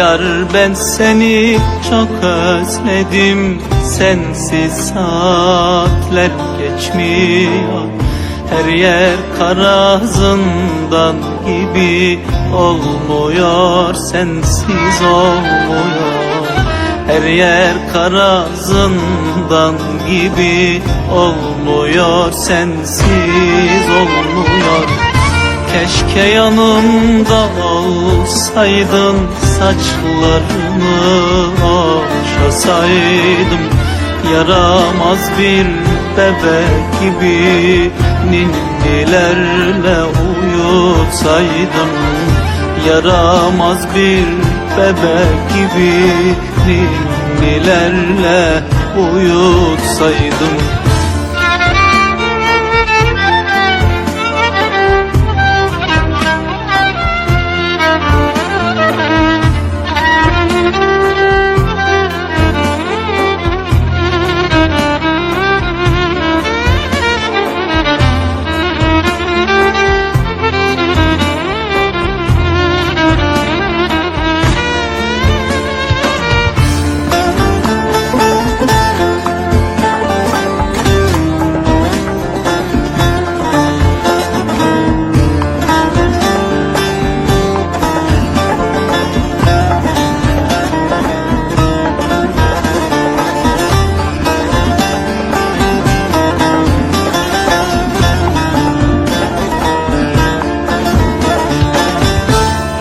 Yar ben seni çok özledim. Sensiz saatler geçmiyor. Her yer kara zindan gibi Olmuyor. Sensiz olmuyor. Her yer kara zindan gibi Olmuyor. Sensiz olmuyor. Keşke yanımda olsaydın Saçlarını okşasaydım Yaramaz bir bebek gibi Ninnilerle uyutsaydım Yaramaz bir bebek gibi Ninnilerle uyutsaydım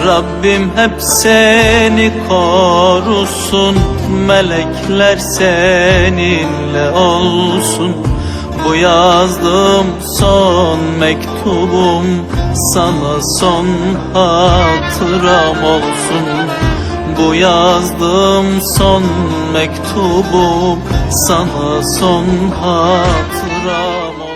Rabbim hep seni korusun Melekler seninle olsun. Bu yazdığım son mektubum Sana son hatıram olsun. Bu yazdığım son mektubum Sana son hatıram